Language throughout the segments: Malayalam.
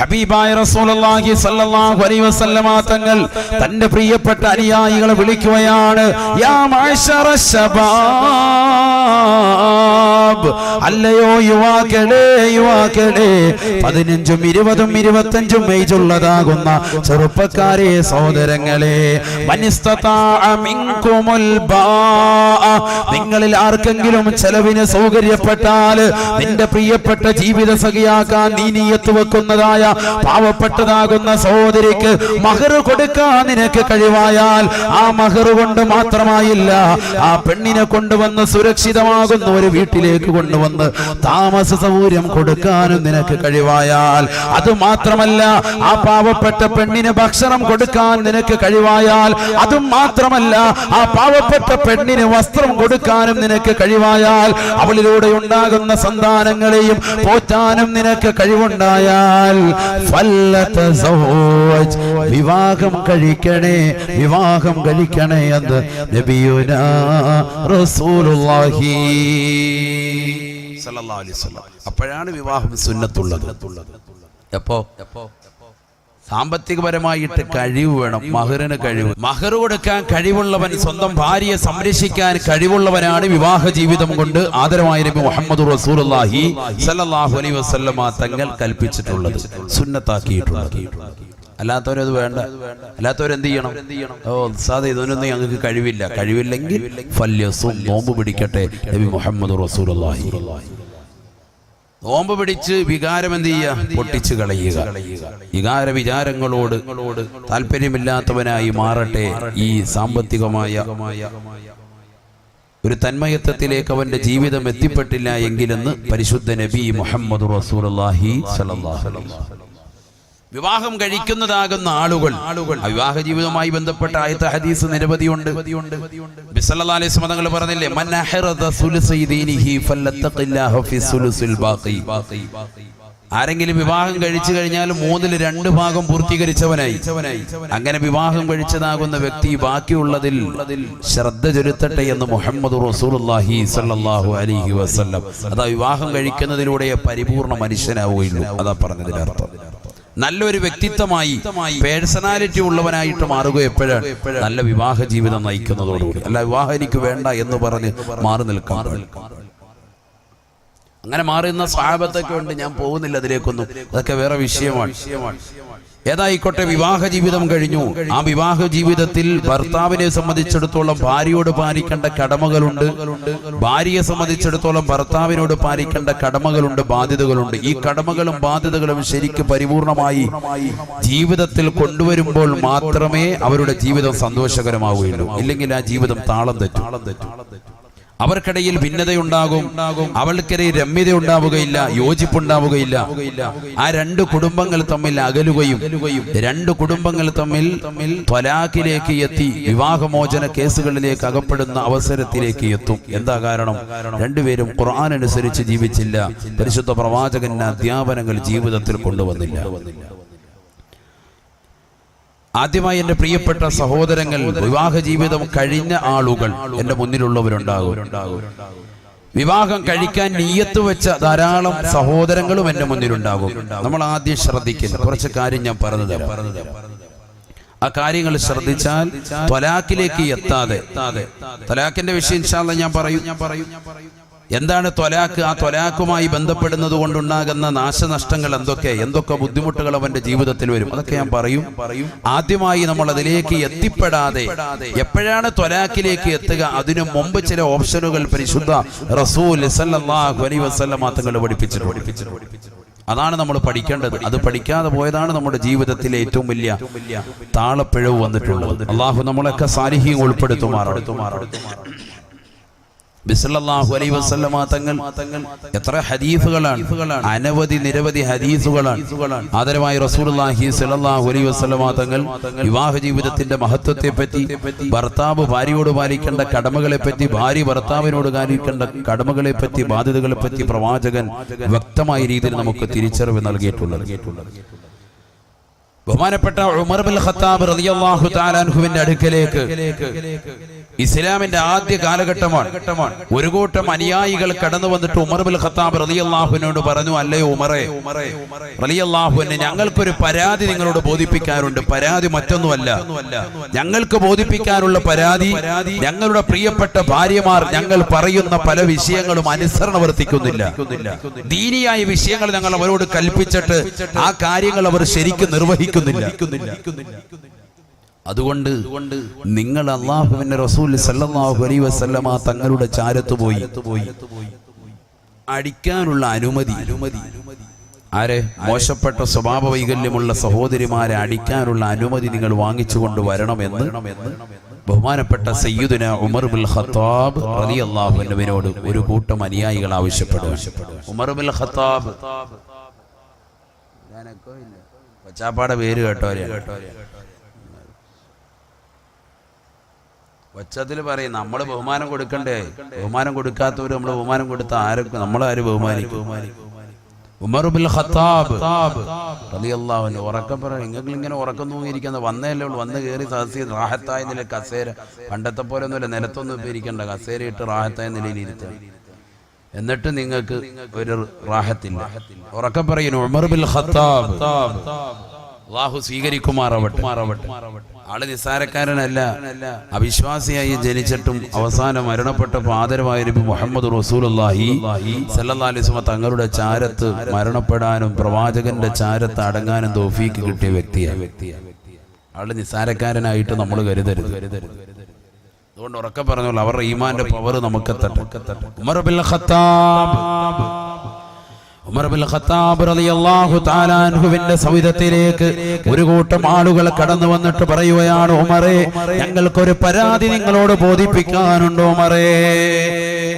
ഹബീബായ റസൂലുള്ളാഹി സ്വല്ലല്ലാഹു അലൈഹി വസല്ലമ തങ്ങൾ തന്റെ പ്രിയപ്പെട്ട അനുയായികളെ വിളിക്കുകയാണ് യാ മഅശറ ശബാബ് അല്ലയോ യുവാക്കളെ യുവാക്കളെ. പതിനഞ്ചും ഇരുപതും ഇരുപത്തഞ്ചും ഏജുള്ളതാകുന്ന ചെറുപ്പക്കാരെ സഹോദരങ്ങളെ. നിങ്ങളിൽ ആർക്കെങ്കിലും ചെലവിന് സൗകര്യപ്പെട്ടാൽ നിന്റെ പ്രിയപ്പെട്ട ജീവിത സഖിയാക്കാൻ നീ നീയത്ത് വെക്കുന്നതായ പാവപ്പെട്ടതാകുന്ന സഹോദരിക്ക് മഹർ കൊടുക്കാൻ നിനക്ക് കഴിവായാൽ ആ മഹർ കൊണ്ട് മാത്രമായില്ല ആ പെണ്ണിനെ കൊണ്ടുവന്ന് സുരക്ഷിതമാകുന്ന ഒരു വീട്ടിലേക്ക് കൊണ്ടുവന്ന് താമസ സൗകര്യം കൊടുക്കാനും നിനക്ക് കഴിവായാൽ. അത് മാത്രമല്ല ആ പാവപ്പെട്ട പെണ്ണിന് ഭക്ഷണം കൊടുക്കാൻ നിനക്ക് കഴിവായാൽ. അതും മാത്രമല്ല ആ പാവപ്പെട്ട പെണ്ണിന് വസ്ത്രം കൊടുക്കാനും നിനക്ക് കഴിവായാൽ. അവളിലൂടെ ഉണ്ടാകുന്ന സന്താനങ്ങളെയും പോറ്റാനും നിനക്ക് കഴിവുണ്ടായാൽ. വിവാഹം കഴിക്കണേ വിവാഹം കഴിക്കണേ എന്ന് നബിയുന റസൂലുള്ളാഹി. അപ്പോഴാണ് വിവാഹം സുന്നത്തുള്ളത്. എപ്പോ? എപ്പോ സാമ്പത്തികപരമായിട്ട് കഴിവ് വേണം മഹറിന് കഴിവ്. മഹർ കൊടുക്കാൻ കഴിവുള്ളവൻ സ്വന്തം ഭാര്യയെ സംരക്ഷിക്കാൻ കഴിവുള്ളവനാണ് വിവാഹ ജീവിതം കൊണ്ട് ആദരമായ നബി മുഹമ്മദ് റസൂർഹി സല്ലല്ലാഹു അലൈഹി വസല്ലമ തങ്ങൾ കൽപ്പിച്ചിട്ടുള്ളത് സുന്നത്താക്കിയിട്ടുള്ളത്. അല്ലാത്തവരത് വേണ്ട. അല്ലാത്തവരെന്ത് ചെയ്യണം? ഓ സാധ ഇതൊന്നും ഞങ്ങൾക്ക് കഴിവില്ല. കഴിവില്ലെങ്കിൽ നോമ്പ് പിടിക്കട്ടെ നബി മുഹമ്മദ് നോമ്പ് പിടിച്ച് വികാരം എന്ത് ചെയ്യുക? പൊട്ടിച്ച് കളയുക. വികാര വിചാരങ്ങളോട് താല്പര്യമില്ലാത്തവനായി മാറട്ടെ ഈ സാമ്പത്തികമായ ഒരു തന്മയത്വത്തിലേക്ക് അവന്റെ ജീവിതം എത്തിപ്പെട്ടില്ല എങ്കിലെന്ന് പരിശുദ്ധ നബി മുഹമ്മദ് അള്ളാഹി സലഹ്. വിവാഹം കഴിക്കുന്നതാകുന്ന ആളുകൾ. ആളുകൾ വിവാഹ ജീവിതവുമായി ബന്ധപ്പെട്ട ആയത്ത ഹദീസ് നിരവധിയുണ്ട് ഉണ്ട്. അലൈഹി വസല്ലം തങ്ങൾ പറഞ്ഞില്ലേ ആരെങ്കിലും വിവാഹം കഴിച്ചു കഴിഞ്ഞാൽ മൂന്നിൽ രണ്ട് ഭാഗം പൂർത്തീകരിച്ചവനായി. അങ്ങനെ വിവാഹം കഴിച്ചതാകുന്ന വ്യക്തി ബാക്കിയുള്ളതിൽ ശ്രദ്ധ ചെലുത്തട്ടെ എന്ന് മുഹമ്മദ് അതാ വിവാഹം കഴിക്കുന്നതിലൂടെ പരിപൂർണ മനുഷ്യനാവുകയുള്ളൂ. അതാ പറഞ്ഞതിന്റെ അർത്ഥം. നല്ലൊരു വ്യക്തിത്വമായി പേഴ്സണാലിറ്റി ഉള്ളവനായിട്ട് മാറുക എപ്പോഴാണ്? നല്ല വിവാഹ ജീവിതം നയിക്കുന്നതോടുകൂടി. അല്ല വിവാഹം എനിക്ക് വേണ്ട എന്ന് പറഞ്ഞ് മാറി നിൽക്കാൻ അങ്ങനെ മാറുന്ന സ്വാപത്തൊക്കെ ഉണ്ട് ഞാൻ പോകുന്നില്ല അതിലേക്കൊന്നും. അതൊക്കെ വേറെ വിഷയമാണ്. ഏതായിക്കോട്ടെ വിവാഹ ജീവിതം കഴിഞ്ഞു. ആ വിവാഹ ജീവിതത്തിൽ ഭർത്താവിനെ സംബന്ധിച്ചിടത്തോളം ഭാര്യയോട് പാലിക്കേണ്ട കടമകളുണ്ട്. ഭാര്യയെ സംബന്ധിച്ചിടത്തോളം ഭർത്താവിനോട് പാലിക്കേണ്ട കടമകളുണ്ട് ബാധ്യതകളുണ്ട്. ഈ കടമകളും ബാധ്യതകളും ശരിക്ക് പരിപൂർണമായി ജീവിതത്തിൽ കൊണ്ടുവരുമ്പോൾ മാത്രമേ അവരുടെ ജീവിതം സന്തോഷകരമാവുകയുള്ളൂ. ഇല്ലെങ്കിൽ ആ ജീവിതം താളം തെറ്റും. അവർക്കിടയിൽ ഭിന്നതയുണ്ടാകും. അവൾക്കിടയിൽ രമ്യത ഉണ്ടാവുകയില്ല യോജിപ്പുണ്ടാവുകയില്ല. ആ രണ്ട് കുടുംബങ്ങൾ തമ്മിൽ അകലുകയും രണ്ട് കുടുംബങ്ങൾ തമ്മിൽ ത്വലാഖിലേക്ക് എത്തി വിവാഹമോചന കേസുകളിലേക്ക് അകപ്പെടുന്ന അവസരത്തിലേക്ക് എത്തും. എന്താ കാരണം? രണ്ടുപേരും ഖുർആൻ അനുസരിച്ച് ജീവിച്ചില്ല. പരിശുദ്ധ പ്രവാചകന്റെ അധ്യാപനങ്ങൾ ജീവിതത്തിൽ കൊണ്ടുവന്നില്ല. ആദ്യമായി എന്റെ പ്രിയപ്പെട്ട സഹോദരങ്ങൾ വിവാഹ ജീവിതം കഴിഞ്ഞ ആളുകൾ എന്റെ മുന്നിലുള്ളവരുണ്ടാകും. വിവാഹം കഴിക്കാൻ നീയത്ത് വെച്ച ധാരാളം സഹോദരങ്ങളും എന്റെ മുന്നിലുണ്ടാകും. നമ്മൾ ആദ്യം ശ്രദ്ധിക്കുന്നു കുറച്ച് കാര്യം ഞാൻ പറഞ്ഞത് ആ കാര്യങ്ങൾ ശ്രദ്ധിച്ചാൽ ത്വലാഖിലേക്ക് എത്താതെ തൊലാക്കിന്റെ വിഷയം ഞാൻ പറയും ഞാൻ പറയും. എന്താണ് ത്വലാഖ് ആ ത്വലാഖുമായി ബന്ധപ്പെടുന്നത് കൊണ്ടുണ്ടാകുന്ന നാശനഷ്ടങ്ങൾ എന്തൊക്കെ? എന്തൊക്കെ ബുദ്ധിമുട്ടുകൾ അവന്റെ ജീവിതത്തിൽ വരും? അതൊക്കെ ഞാൻ പറയും. ആദ്യമായി നമ്മൾ അതിലേക്ക് എത്തിപ്പെടാതെ എപ്പോഴാണ് ത്വലാഖിലേക്ക് എത്തുക? അതിനു മുമ്പ് ചില ഓപ്ഷനുകൾ പരിശുദ്ധ റസൂൽ തങ്ങൾ പഠിപ്പിച്ചിട്ടുണ്ട്. അതാണ് നമ്മൾ പഠിക്കേണ്ടത്. അത് പഠിക്കാതെ പോയതാണ് നമ്മുടെ ജീവിതത്തിലെ ഏറ്റവും വലിയ താളപ്പിഴവ് വന്നിട്ടുള്ളത്. അള്ളാഹു നമ്മളൊക്കെ സാരിഹ്യം ഉൾപ്പെടുത്തുമാറാണ്. ബിസല്ലാഹു അലൈ വസല്ലമ തങ്ങൾ എത്ര ഹദീസുകളാണ് അനവധി നിരവധി ഹദീസുകളാണ്. ആദരമായി റസൂലുള്ളാഹി സ്വല്ലല്ലാഹു അലൈഹി വസല്ലമ തങ്ങൾ വിവാഹ ജീവിതത്തിന്റെ മഹത്വത്തെ പറ്റി ഭർത്താവ് ഭാര്യയോട് പാലിക്കേണ്ട കടമകളെ പറ്റി ഭാര്യ ഭർത്താവിനോട് പാലിക്കേണ്ട കടമകളെ പറ്റി ബാധ്യതകളെ പറ്റി പ്രവാചകൻ വ്യക്തമായ രീതിയിൽ നമുക്ക് തിരിച്ചറിവ് നൽകിയിട്ടുള്ളത്. ബഹുമാനപ്പെട്ട ഉമർ ബിൻ ഖത്താബ് റളിയല്ലാഹു തആല അൻഹുവിന്റെ അടുക്കലേക്ക്. ഇസ്ലാമിന്റെ ആദ്യ കാലഘട്ടമാണ്. ഒരു കൂട്ടം അനുയായികൾ കടന്നു വന്നിട്ട് ഉമർ ബിൻ ഖത്താബ് റളിയല്ലാഹുവിനോട് പറഞ്ഞു അല്ലേ ഉമറെ റളിയല്ലാഹുവിനെ ഞങ്ങൾക്കൊരു പരാതി നിങ്ങളോട് ബോധിപ്പിക്കാനുണ്ട്. പരാതി മറ്റൊന്നുമല്ല. ഞങ്ങൾക്ക് ബോധിപ്പിക്കാനുള്ള പരാതി ഞങ്ങളുടെ പ്രിയപ്പെട്ട ഭാര്യമാർ ഞങ്ങൾ പറയുന്ന പല വിഷയങ്ങളും അനുസരണ വർത്തിക്കുന്നില്ല ദീനിയായ വിഷയങ്ങൾ ഞങ്ങൾ അവരോട് കൽപ്പിച്ചിട്ട് ആ കാര്യങ്ങൾ അവർ ശരിക്കും നിർവഹിക്കുന്നില്ല അതുകൊണ്ട് നിങ്ങൾ അള്ളാഹുവിന്റെ റസൂൽ അലൈഹി വസല്ലമ തങ്ങളുടെ ചാരത്ത് പോയി. അടിക്കാനുള്ള അനുമതി. അനുമതി ആരെ? മോശപ്പെട്ട സ്വഭാവ വൈകല്യമുള്ള സഹോദരിമാരെ അടിക്കാനുള്ള അനുമതി നിങ്ങൾ വാങ്ങിച്ചുകൊണ്ട് വരണമെന്ന് ബഹുമാനപ്പെട്ട സയ്യുദിന ഉമർ ബിൽ ഖത്താബ് റളിയല്ലാഹു അള്ളാഹുവിനോട് ഒരു കൂട്ടം അനുയായികൾ ആവശ്യപ്പെടും ഉമർ ബിൽ ഖത്താബ്. പച്ചാപ്പാടെ പേര് കേട്ടോരെ ഒച്ചത്തിൽ പറയും നമ്മൾ ബഹുമാനം കൊടുക്കണ്ടേ? ബഹുമാനം കൊടുക്കാത്തവര് നമ്മൾ ബഹുമാനം കൊടുത്ത ആരൊക്കെ? നമ്മളാര് ബഹുമാനിക്കും? ഉമർ ഖത്താബ് ഉറക്കം പറ നിങ്ങൾ ഇങ്ങനെ ഉറക്കം തൂങ്ങിയിരിക്കുന്ന വന്നേല്ലേ ഉള്ളൂ. വന്ന് കയറി സദസ്സിൽ റാഹത്തായ നില കസേര പണ്ടത്തെ പോലെ ഒന്നുമില്ല. നിലത്തൊന്നും ഇപ്പൊ ഇരിക്കണ്ട. കസേര ഇട്ട് റാഹത്തായ നിലയിൽ ഇരുത്തുക എന്നിട്ട് നിങ്ങൾക്ക് ഒരു റാഹത്തില്ല. ഉറക്കം പറയുന്നു ഉമർ ബിൽ ഖത്താബ്. അള്ളാഹു സ്വീകരിക്കുമാറാവട്ടെ. ആൾ നിസ്സാരക്കാരനല്ല അവിശ്വാസിയായി ജനിച്ചിട്ടും അവസാനം മരണപ്പെട്ട ആദരവായിരുന്നു മുഹമ്മദ് റസൂലുള്ളാഹി സല്ലാസ്മ തങ്ങളുടെ ചാരത്ത് മരണപ്പെടാനും പ്രവാചകന്റെ ചാരത്ത് അടങ്ങാനും തോഫീക്ക് കിട്ടിയ വ്യക്തിയാണ്. ആൾ നിസ്സാരക്കാരനായിട്ട് നമ്മൾ കരുതരുത് കരുതരുത്. അതുകൊണ്ട് ഉറക്കെ പറഞ്ഞോളൂ അവരുടെ ഈമാന്റെ പവർ നമുക്ക് Umar bin Khattab. Umar bin Khattab റളിയല്ലാഹു തആല അൻഹുവിന്റെ സവിധത്തിലേക്ക് ഒരു കൂട്ടം ആളുകൾ കടന്നു വന്നിട്ട് പറയുകയാണ് ഉമറേ ഞങ്ങൾക്കൊരു പരാതി നിങ്ങളോട് ബോധിപ്പിക്കാനുണ്ട് ഉമറേ.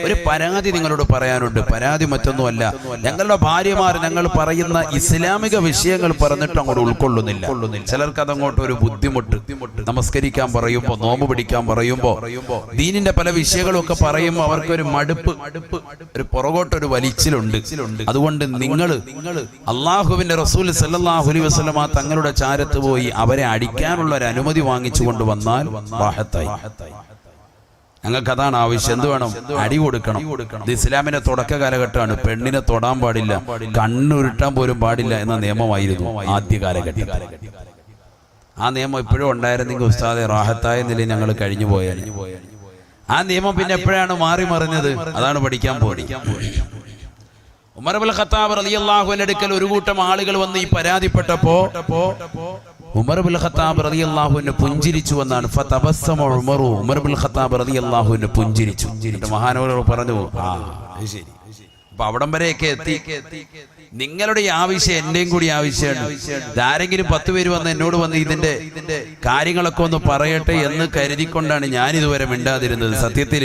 ഒരു പരാതി നിങ്ങളോട് പറയാനുണ്ട്. പരാതി മറ്റൊന്നുമല്ല ഞങ്ങളുടെ ഭാര്യമാർ ഞങ്ങൾ പറയുന്ന ഇസ്ലാമിക വിഷയങ്ങൾ പറഞ്ഞിട്ട് അങ്ങോട്ട് ഉൾക്കൊള്ളുന്നില്ല. ചിലർക്ക് അതങ്ങോട്ട് ഒരു ബുദ്ധിമുട്ട്. നമസ്കരിക്കാൻ പറയുമ്പോ നോമ്പ് പിടിക്കാൻ പറയുമ്പോ ദീനിന്റെ പല വിഷയങ്ങളും ഒക്കെ പറയുമ്പോൾ അവർക്ക് ഒരു മടുപ്പ് ഒരു പുറകോട്ടൊരു വലിച്ചിലുണ്ട്. അതുകൊണ്ട് നിങ്ങൾ അള്ളാഹുവിന്റെ റസൂൽ സല്ലല്ലാഹു അലൈഹി വസല്ലമ തങ്ങളുടെ ചാരത്ത് പോയി അവരെ അടിക്കാനുള്ള ഒരു അനുമതി വാങ്ങിച്ചു കൊണ്ട് വന്നാൽ ഞങ്ങൾക്ക് അതാണ് ആവശ്യം. എന്ത് വേണം? അടി കൊടുക്കണം. ഇത് ഇസ്ലാമിന്റെ തുടക്ക കാലഘട്ടമാണ്. പെണ്ണിനെ തൊടാൻ പാടില്ല. കണ്ണുരുട്ടാൻ പോലും പാടില്ല എന്ന നിയമമായിരുന്നു ആദ്യ കാലഘട്ടം. ആ നിയമം ഇപ്പോഴും ഉണ്ടായിരുന്നെങ്കിൽ ഉസ്താദെ റാഹത്തായ നിലയിൽ ഞങ്ങൾ കഴിഞ്ഞു പോയാൽ ആ നിയമം പിന്നെ എപ്പോഴാണ് മാറി മറിഞ്ഞത്? അതാണ് പഠിക്കാൻ പോയി ഉമർ അബുൽ ഖത്താബ് റളിയല്ലാഹുവിന്റെ അടുക്കൽ ഒരു കൂട്ടം ആളുകൾ വന്ന് ഈ പരാതിപ്പെട്ടപ്പോ ഉമർബുൽ ഖത്താബ് റളിയല്ലാഹുവിനെ പുഞ്ചിരിച്ചു എന്നാണ്. ഉമറു. ഉമർ ബുൽ ഖത്താബ് റളിയല്ലാഹുവിനെ പുഞ്ചിരിച്ചു. മഹാനവരോട് പറഞ്ഞു ആ ശരി. അപ്പൊ അവിടം വരെയൊക്കെ എത്തി. നിങ്ങളുടെ ആവശ്യം എന്റെയും കൂടി ആവശ്യമാണ്. ആരെങ്കിലും പത്ത് പേര് വന്ന് എന്നോട് വന്ന് ഇതിന്റെ കാര്യങ്ങളൊക്കെ ഒന്ന് പറയട്ടെ എന്ന് കരുതിക്കൊണ്ടാണ് ഞാൻ ഇതുവരെ മിണ്ടാതിരുന്നത്. സത്യത്തിൽ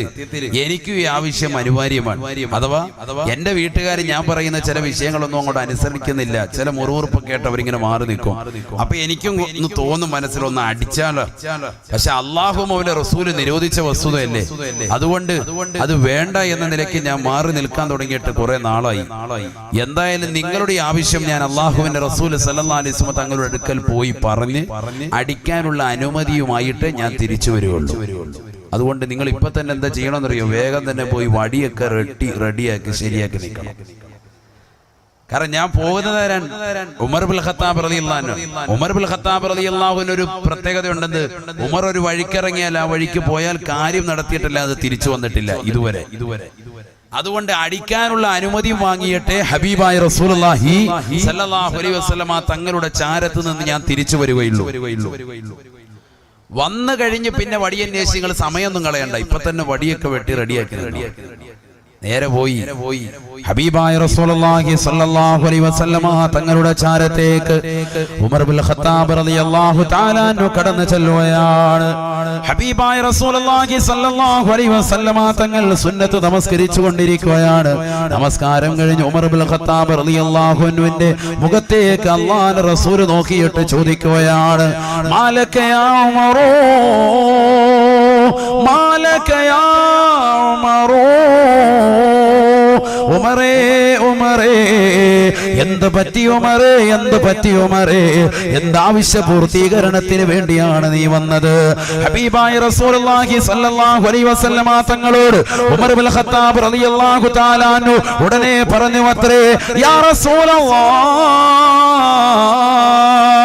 എനിക്കും ഈ ആവശ്യം അനിവാര്യമാണ്. അഥവാ എന്റെ വീട്ടുകാർ ഞാൻ പറയുന്ന ചില വിഷയങ്ങളൊന്നും അങ്ങോട്ട് അനുസരിക്കുന്നില്ല. ചില മുറിവുറുപ്പൊക്കെ ആയിട്ട് അവരിങ്ങനെ മാറി നിൽക്കും. അപ്പൊ എനിക്കും ഒന്ന് തോന്നും മനസ്സിലൊന്ന് അടിച്ചാലോ? പക്ഷെ അള്ളാഹും അവന്റെ റസൂൽ നിരോധിച്ച വസ്തുതയല്ലേ? അതുകൊണ്ട് അത് വേണ്ട എന്ന നിലയ്ക്ക് ഞാൻ മാറി നിൽക്കാൻ തുടങ്ങിയിട്ട് കുറെ നാളായി. എന്തായാലും നിങ്ങളുടെ ആവശ്യം ഞാൻ അള്ളാഹുവിന്റെ റസൂൽ വസല്ലം തങ്ങളുടെ അടുക്കൽ പോയി പറഞ്ഞ് അടിക്കാനുള്ള അനുമതിയുമായിട്ട് ഞാൻ തിരിച്ചു വരുവുള്ളൂ അതുകൊണ്ട് നിങ്ങൾ ഇപ്പൊ തന്നെ എന്താ ചെയ്യണമെന്നറിയോ വേഗം തന്നെ പോയി വടിയൊക്കെ റെഡി റെഡിയാക്കി ശരിയാക്കി നിൽക്കണം കാരണം ഞാൻ പോകുന്നത്? ഉമർ ബിൽ ഖത്താബ് റളിയല്ലാഹു. ഉമർ ബിൽ ഖത്താബ് ഒരു പ്രത്യേകത ഉണ്ടെന്ന് ഉമർ ഒരു വഴിക്കിറങ്ങിയാൽ ആ വഴിക്ക് പോയാൽ കാര്യം നടത്തിയിട്ടല്ല അത് തിരിച്ചു വന്നിട്ടില്ല ഇതുവരെ ഇതുവരെ അതുകൊണ്ട് അടിക്കാനുള്ള അനുമതി വാങ്ങിയിട്ട് ഹബീബായ റസൂലുള്ളാഹി സല്ലാഹുലി അലൈഹി വസല്ലമ തങ്ങളുടെ ചാരത്ത് നിന്ന് ഞാൻ തിരിച്ചു വരികയുള്ളൂ. വന്നു കഴിഞ്ഞ് പിന്നെ വടിയന്വേഷികൾ സമയമൊന്നും കളയണ്ട. ഇപ്പൊ തന്നെ വടിയൊക്കെ വെട്ടി റെഡിയാക്കി റെഡിയാക്കി നേരെ പോയി. ഹബീബായ റസൂലുള്ളാഹി സ്വല്ലല്ലാഹു അലൈഹി വസല്ലമ തങ്ങളുടെ ചാരത്തേക്ക് ഉമർ ബിൻ ഖത്താബ് റളിയല്ലാഹു തആല അൻഹു കടന്നു ചെല്ലുകയാണ്. ഹബീബായ റസൂലുള്ളാഹി സ്വല്ലല്ലാഹു അലൈഹി വസല്ലമ തങ്ങൾ സുന്നത്ത് നമസ്കരിച്ചു കൊണ്ടിരിക്കുകയാണ് നമസ്കാരം കഴിഞ്ഞ് ഉമർ ബിൻ ഖത്താബ് റളിയല്ലാഹു അൻഹുവിന്റെ മുഖത്തേക്ക് അല്ലാഹുവിന്റെ റസൂൽ നോക്കിയിട്ട് ചോദിക്കുകയാണ് മാലക്കയാ ഉമറോ? മാലക യാ ഉമറോ? ഉമറേ ഉമറേ. എന്ത് പറ്റി ഉമറേ എന്ത് പറ്റി ഉമറേ? എന്താവശ്യ പൂർത്തീകരണത്തിന് വേണ്ടിയാണ് നീ വന്നത്? ഹബീബായ റസൂലുള്ളാഹി അലൈഹി വസല്ലമ തങ്ങളോട് ഖത്താബ് റളിയല്ലാഹു ഉടനെ പറഞ്ഞു അത്രേ യാ റസൂലല്ലാഹ്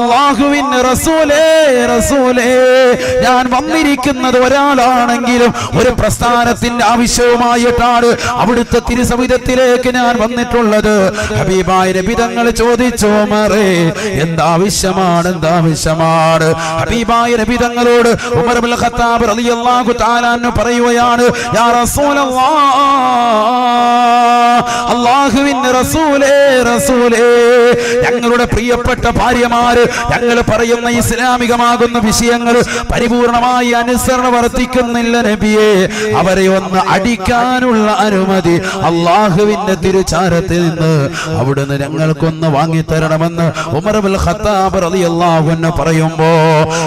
അള്ളാഹുവിന്റെ റസൂലേ റസൂലേ ഞാൻ വന്നിരിക്കുന്നത് ഒരാളാണെങ്കിലും ഒരു പ്രസ്ഥാനത്തിന്റെ ആവശ്യവുമായിട്ടാണ് അവിടുത്തെ തിരുസവിധത്തിലേക്ക് ഞാൻ വന്നിട്ടുള്ളത്. ഹബീബായ രബിതങ്ങൾ ചോദിച്ചു മറേ എന്താവശ്യമാണ് എന്താവശ്യമാണ്? ഹബീബായ രബിതങ്ങളോട് ഉമർ ഖത്താബ് റളിയല്ലാഹു പറയുകയാണ് യാ റസൂലേ റസൂലേ ഞങ്ങളുടെ പ്രിയപ്പെട്ട ഭാര്യമാര് ഞങ്ങൾ പറയുന്ന ഇസ്ലാമികമാകുന്ന വിഷയങ്ങൾ പരിപൂർണമായി അനുസരണ വർത്തിക്കുന്നില്ല നബിയെ. അവരെ ഒന്ന് അടിക്കാനുള്ള അനുമതി അള്ളാഹുവിന്റെ തിരുചാരത്തിൽ നിന്ന് അവിടുന്ന് ഞങ്ങൾക്കൊന്ന് വാങ്ങിത്തരണമെന്ന് ഉമർ ബിൽ ഖത്താബ് റളിയല്ലാഹു അൻഹു പറയുമ്പോ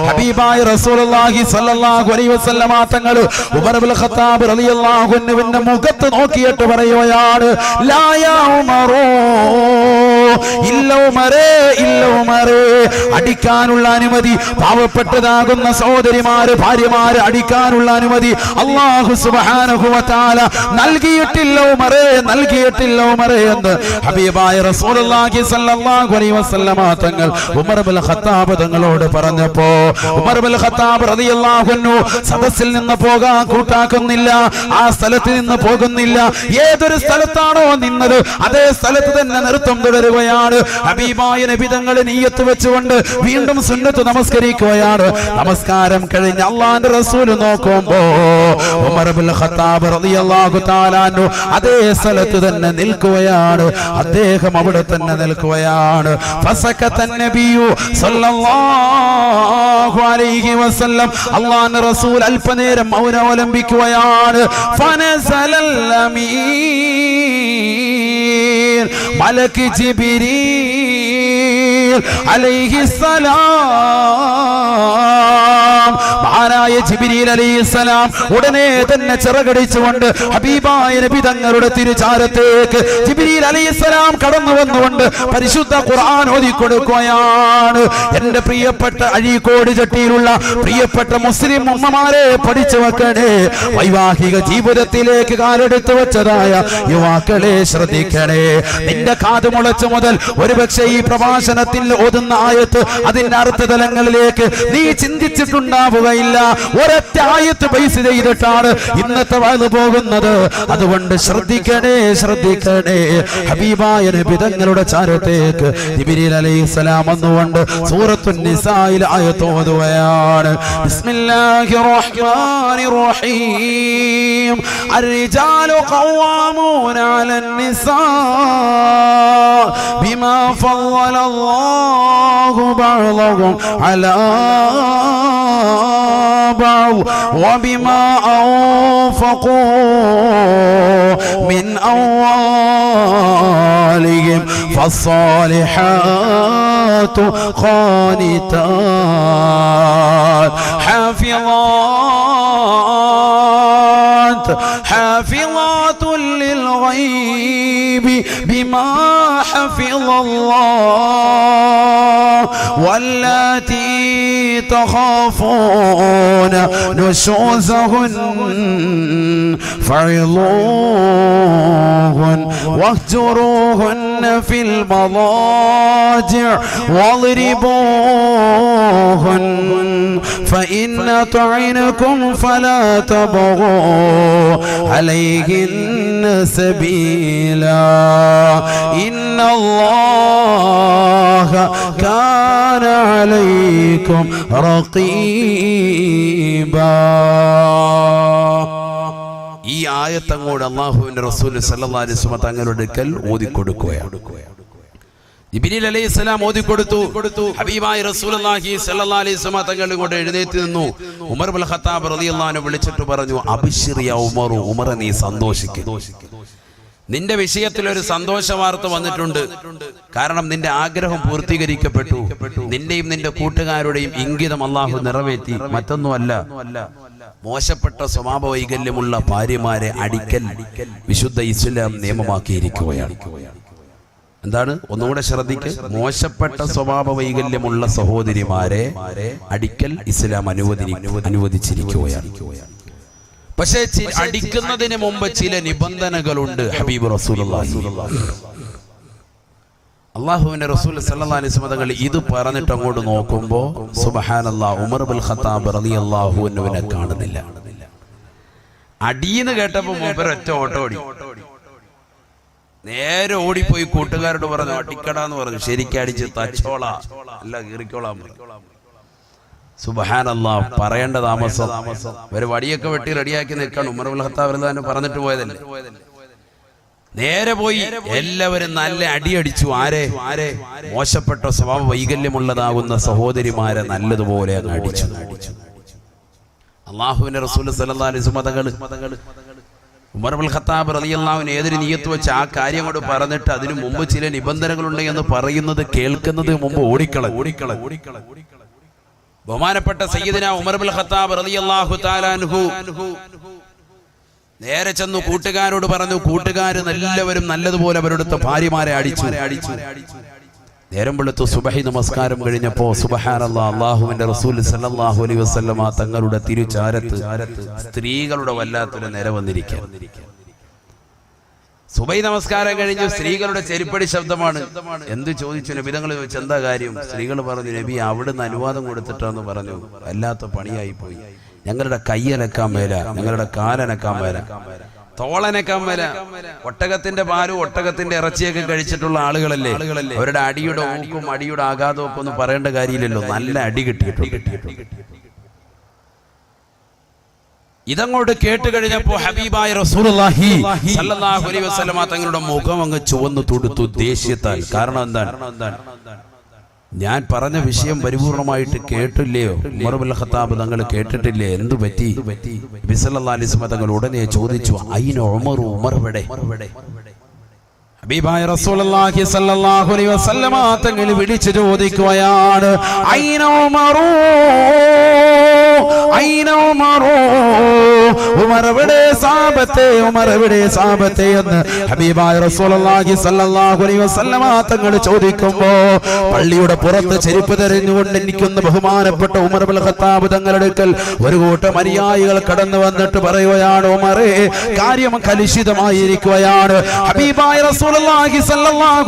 ഹബീബായ റസൂലുള്ളാഹി സ്വല്ലല്ലാഹു അലൈഹി വസല്ലമ തങ്ങൾ ഉമർ ബിൽ ഖത്താബ് റളിയല്ലാഹു അൻഹുവിന്റെ മുഖത്ത് നോക്കിയിട്ട് പറയുകയാണ് ലാ യാ ഉമറോ. ഇല്ല ഉമറേ ഇല്ല ഉമറേ അടിക്കാനുള്ള അനുമതി പാവപ്പെട്ടതാകുന്ന സഹോദരിമാര് ഭാര്യമാര് അടിക്കാനുള്ള അനുമതി അള്ളാഹു തആല നൽകിയിട്ടില്ല ഉമറേ നൽകിയിട്ടില്ല ഉമറേ എന്ന് ഹബീബായ റസൂലുള്ളാഹി സ്വല്ലല്ലാഹു അലൈഹി വസല്ലമ തങ്ങൾ ഉമർ ബിൻ ഖത്താബ് തങ്ങളോട് പറഞ്ഞപ്പോ ഉമർ ബിൻ ഖത്താബ് റളിയല്ലാഹു അൻഹു സദസ്സിൽ നിന്ന് പോകാൻ കൂട്ടാക്കുന്നില്ല ആ സ്ഥലത്ത് നിന്ന് പോകുന്നില്ല. ഏതൊരു സ്ഥലത്താണോ നിന്നത് അതേ സ്ഥലത്ത് തന്നെ നൃത്തം തുടരുകയാണ് ഹബീബായ നബിതങ്ങൾ നീയത്ത് വെച്ചുകൊണ്ട് വീണ്ടും സുന്നത്ത് നമസ്കരിക്കുകയാണ്. നമസ്കാരം കഴിഞ്ഞ് അള്ളാന്റെ റസൂൽ നോക്കുമ്പോ ഉമർ ഖത്താബ് റളിയല്ലാഹു അതേ സ്ഥലത്ത് തന്നെ നിൽക്കുകയാണ്. അദ്ദേഹം അവിടെ തന്നെ നിൽക്കുകയാണ്. നബിയു അലൈഹി വസല്ലം റസൂൽ അല്പനേരം മൗനം അവലംബിക്കുകയാണ്. അമീർ മലക്ക് ജിബിരീൽ അലൈഹിസ്സലാം. മഹാനായ ജിബിരിൽ അലൈഹിസ്സലാം ഉടനെ തന്നെ ചിറകടിച്ചുകൊണ്ട് ഹബീബായ നബി തങ്ങളുടെ തിരുചാരത്തേക്ക് ജിബിരിൽ അലൈഹിസ്സലാം കടന്നു വന്നുകൊണ്ട് പരിശുദ്ധ ഖുർആൻ ഓതിക്കൊടുക്കുകയാണ്. എന്റെ പ്രിയപ്പെട്ട അഴീക്കോട് ചട്ടിയിലുള്ള പ്രിയപ്പെട്ട മുസ്ലിം ഉമ്മമാരെ പഠിച്ചു വെക്കണേ. വൈവാഹിക ജീവിതത്തിലേക്ക് കാലെടുത്ത് വെച്ചതായ യുവാക്കളെ ശ്രദ്ധിക്കണേ. നിന്റെ കാത് മുളച്ചു മുതൽ ഒരുപക്ഷെ ഈ പ്രഭാഷണത്തിൽ ഓതുന്ന ആയത്ത് അതിന്റെ അർത്ഥതലങ്ങളിലേക്ക് നീ ചിന്തിച്ചിട്ടുണ്ടാവുകയില്ല. ഒരൊറ്റ ആയത്ത് ബേസ് ചെയ്തിട്ടാണ് ഇന്നത്തെ വയത് പോകുന്നത് അതുകൊണ്ട് ശ്രദ്ധിക്കണേ ശ്രദ്ധിക്കണേ ഹബീബായ നബി തങ്ങളുടെ ചാരത്തേക്ക് ജിബിരിൽ അലൈഹിസ്സലാം വന്നുകൊണ്ട് സൂറത്തുൻ നിസായിൽ ആയത്ത് ഓതുകയാണ് ബിസ്മില്ലാഹിർ റഹ്മാനിർ റഹീം الرجال قوامون على النساء بما فضل الله بعضهم على بعض وبما أنفقوا من أموالهم فالصالحات قانتات حافظات حافظات للغيب بما حفظ الله واللاتي تخافون. نشوزهن فعظوهن واهجروهن في المضاجع واضربوهن فإن طعنكم فلا تبغوا عليهن سبيلا إن الله كان عليكم رقيبا ഈ ആയത്തങ്ങോട് അള്ളാഹുവിന്റെ റസൂൽ സല്ലല്ലാഹു അലൈഹി വസല്ലം തങ്ങളുടെ അടുക്കൽ ഓതിക്കൊടുക്കുകയാണ് ജിബ്രീൽ അലൈഹി സ്വലാം ഓതിക്കൊടുത്തു. ഹബീബായി അലൈഹി വസല്ലം തങ്ങൾ ഇങ്ങോട്ട് എഴുന്നേറ്റ് നിന്നു. ഉമർ ബിൻ ഖത്താബ് റളിയല്ലാഹു വിളിച്ചിട്ട് പറഞ്ഞു അബിഷിറിയ ഉമറു ഉമർ നീ സന്തോഷിക്കുക നിന്റെ വിഷയത്തിൽ ഒരു സന്തോഷ വാർത്ത വന്നിട്ടുണ്ട്. കാരണം നിന്റെ ആഗ്രഹം പൂർത്തീകരിക്കപ്പെട്ടു. നിന്റെയും നിന്റെ കൂട്ടുകാരുടെയും ഇംഗിതം അള്ളാഹു നിറവേറ്റി. മറ്റൊന്നുമല്ല മോശപ്പെട്ട സ്വഭാവ വൈകല്യമുള്ള ഭാര്യമാരെ അടിക്കൽ വിശുദ്ധ ഇസ്ലാം നിയമമാക്കിയിരിക്കുകയാണ്. എന്താണ്? ഒന്നുകൂടെ ശ്രദ്ധിക്ക്. മോശപ്പെട്ട സ്വഭാവ വൈകല്യമുള്ള സഹോദരിമാരെ അടിക്കൽ ഇസ്ലാം അനുവദി അനുവദിച്ചിരിക്കുകയാണ്. പക്ഷേ അടിക്കുന്നതിന് മുമ്പ് ചില നിബന്ധനകളുണ്ട് ഹബീബ് റസൂൽ അള്ളാഹുവിന്റെ റസൂൽ വസല്ലം തങ്ങൾ ഇത് പറഞ്ഞിട്ട് അങ്ങോട്ട് നോക്കുമ്പോ സുബ്ഹാനല്ലാഹ് ഉമർ ഖത്താബ് കാണുന്നില്ല. അടിയെന്ന് കേട്ടപ്പോ മൂപ്പരൊറ്റ ഓട്ടോ ഓടി. നേരെ ഓടിപ്പോയി കൂട്ടുകാരോട് പറഞ്ഞു അടിക്കടാന്ന് പറഞ്ഞു. ശരിക്കടിച്ച് തച്ചോള. അല്ല കീറിക്കോളാൻ പറഞ്ഞു. സുബഹാനല്ലാ പറയേണ്ട താമസം. ഒരു വടിയൊക്കെ വെട്ടി റെഡിയാക്കി നിൽക്കണം ഉമർ ഉൽ ഖത്താബ് തന്നെ പറഞ്ഞിട്ട് പോയതല്ലേ? നേരെ പോയി എല്ലാവരും നല്ല അടിയടിച്ചു. ആരെ? ആരെ മോശപ്പെട്ട സ്വഭാവ വൈകല്യമുള്ളതാകുന്ന സഹോദരിമാരെ നല്ലതുപോലെ അങ്ങ് അടിച്ചു. അള്ളാഹുവിന്റെ റസൂൽ സല്ലല്ലാഹു അലൈഹി വസല്ലം തങ്ങൾ ഉമർ ഉൽ ഖത്താബ് റളിയല്ലാഹുവിന് ഏതൊരു നീയത്ത് വെച്ച് ആ കാര്യം കൊണ്ട് പറഞ്ഞിട്ട് അതിനു മുമ്പ് ചില നിബന്ധനകളുണ്ട് എന്ന് പറയുന്നത് കേൾക്കുന്നത് മുമ്പ് ഓടിക്കള ഓടിക്കള ഓടിക്കള ബഹുമാനപ്പെട്ട സയ്യിദിന ഉമർബുൽ ഖത്താബ് റളിയല്ലാഹു തആല അൻഹു നേരെ ചെന്നു കൂട്ടുകാരോട് പറഞ്ഞു കൂട്ടുകാർ നല്ലവരും നല്ലതുപോലെ അവരുടെ ഭാര്യമാരെ അടിച്ചു അടിച്ചു. നേരം വെളുത്തു സുബഹി നമസ്കാരം കഴിഞ്ഞപ്പോ സുബഹാനല്ലാ അള്ളാഹുവിന്റെ റസൂൽ സല്ലല്ലാഹു അലൈഹി വസല്ലമ തങ്ങളുടെ തിരുചാരത്ത് സ്ത്രീകളുടെ വല്ലാത്തൊരു നിര വന്നിരിക്കുക സുബൈ നമസ്കാരം കഴിഞ്ഞു സ്ത്രീകളുടെ ചെരിപ്പടി ശബ്ദമാണ്. എന്ത് ചോദിച്ചു നബിതങ്ങൾ ചോദിച്ചു എന്താ കാര്യം? സ്ത്രീകൾ പറഞ്ഞു നബി അവിടുന്ന് അനുവാദം കൊടുത്തിട്ടാന്ന് പറഞ്ഞു. വല്ലാത്ത പണിയായി പോയി. ഞങ്ങളുടെ കൈയനക്കാൻ മേല ഞങ്ങളുടെ കാലനക്കാൻ മേല. തോളനക്കാൻ കമ്മല ഒട്ടകത്തിന്റെ പാലും ഒട്ടകത്തിന്റെ ഇറച്ചിയൊക്കെ കഴിച്ചിട്ടുള്ള ആളുകളല്ലേ? അവരുടെ അടിയുടെ ഊക്കും അടിയുടെ ആഘാതവും ഒക്കെ ഒന്നും പറയേണ്ട കാര്യമില്ലല്ലോ. നല്ല അടി കിട്ടിയിട്ടുണ്ട്. ഇതങ്ങോട്ട് കേട്ട് കഴിഞ്ഞപ്പോ ഹബീബായ റസൂലുള്ളാഹി അലൈഹി വസല്ലമ തങ്ങളുടെ മുഖം അങ്ങ് ചുവന്നു തൊടുത്തു ദേഷ്യത്താൽ കാരണം എന്താണ്? ഞാൻ പറഞ്ഞ വിഷയം പരിപൂർണമായിട്ട് കേട്ടില്ലയോ ഉമറുൽ ഖത്താബ് തങ്ങൾ കേട്ടിട്ടില്ലേ? എന്തു പറ്റി? ബിസലിസ്മ തങ്ങൾ ഉടനെ ചോദിച്ചു അയിന ഉമർ ഹബീബായ റസൂലുള്ളാഹി സ്വല്ലല്ലാഹു അലൈഹി വസല്ലമ തങ്ങൾ വിളിച്ചു ചോദിക്കുകയാണ് അയിന ഉമറു? ഉമർ എന്ന് ഹബീബായ റസൂലുള്ളാഹി അലൈഹി വസല്ലമ ചോദിക്കുമ്പോ പള്ളിയുടെ പുറത്ത് ചെരുപ്പ് തെരഞ്ഞുകൊണ്ട് എനിക്കൊന്ന് ബഹുമാനപ്പെട്ട ഉമർ ബിൻ ഖത്താബ് തങ്ങളുടെ അടുക്കൽ ഒരു കൂട്ടം അനുയായികൾ കടന്നു വന്നിട്ട് പറയുകയാണ് ഉമറേ കാര്യം കലുഷിതമായിരിക്കുകയാണ്. ഹബീബായ റസൂലുള്ളാഹി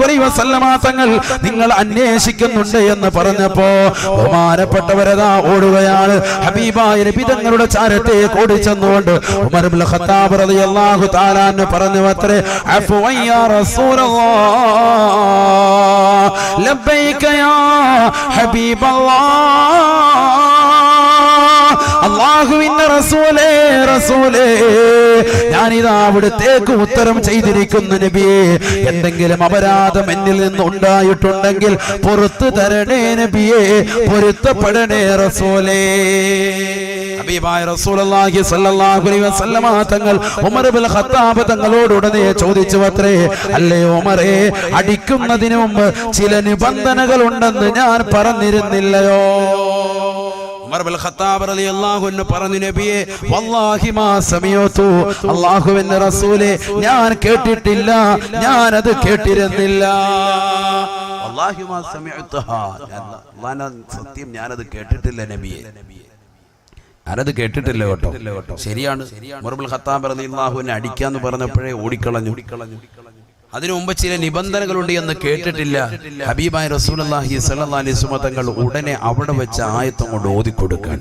അലൈഹി വസല്ലമ തങ്ങൾ നിങ്ങൾ അന്വേഷിക്കുന്നുണ്ട് എന്ന് പറഞ്ഞപ്പോ ബഹുമാനപ്പെട്ടവരതാ ഓടുകയാണ്. ഹബീബായ നബി തങ്ങളുടെ കൂടി ചെന്നുകൊണ്ട് ഉമർ ഇബ്നു ഖത്താബ് റളിയല്ലാഹു തആല അൻഹു പറഞ്ഞു അത്രേ അഫ്വൻ യാ റസൂലല്ലാഹ് ലബ്ബൈക യാ ഹബീബല്ലാഹ് അള്ളാഹുവിന്റെ റസൂലേ റസൂലേ. ഞാനിതാ അവിടത്തേക്ക് ഉത്തരം ചെയ്തിരിക്കുന്നു നബിയെ. എന്തെങ്കിലും അപരാധം എന്നിൽ നിന്ന് ഉണ്ടായിട്ടുണ്ടെങ്കിൽ പുറത്തു തരണേ നബിയെ പൊരുത്തപ്പെടണേ റസൂലേ. ഹബീബായ റസൂലുള്ളാഹി സ്വല്ലല്ലാഹു അലൈഹി വസല്ലമ തങ്ങൾ ഉമർ ഇബ്നു ഖത്താബ് തങ്ങളോട് ഉടനെ അല്ലേ ഉമറേ അടിക്കുന്നതിന് മുമ്പ് ചില നിബന്ധനകൾ ഉണ്ടെന്ന് ഞാൻ പറഞ്ഞിരുന്നില്ലയോ? പറഞ്ഞു നബിയെ ഞാൻ കേട്ടിട്ടില്ല. കേട്ടിരുന്നില്ല. സത്യം ഞാനത് കേട്ടിട്ടില്ല നബിയെ. ഞാനത് കേട്ടിട്ടില്ല കേട്ടോ. ശരിയാണ്. ബിൻ ഖത്താബ് റളിയല്ലാഹു അൻഹു അടിക്കാന്ന് പറഞ്ഞപ്പോഴേ ഓടിക്കളഞ്ഞു. അതിനു മുമ്പ് ചില നിബന്ധനകളുണ്ട് എന്ന് കേട്ടിട്ടില്ല. ഹബീബായ അലൈഹി വസല്ലം തങ്ങൾ ഉടനെ അവിടെ വെച്ച ആയത്തം കൊണ്ട് ഓതി കൊടുക്കാൻ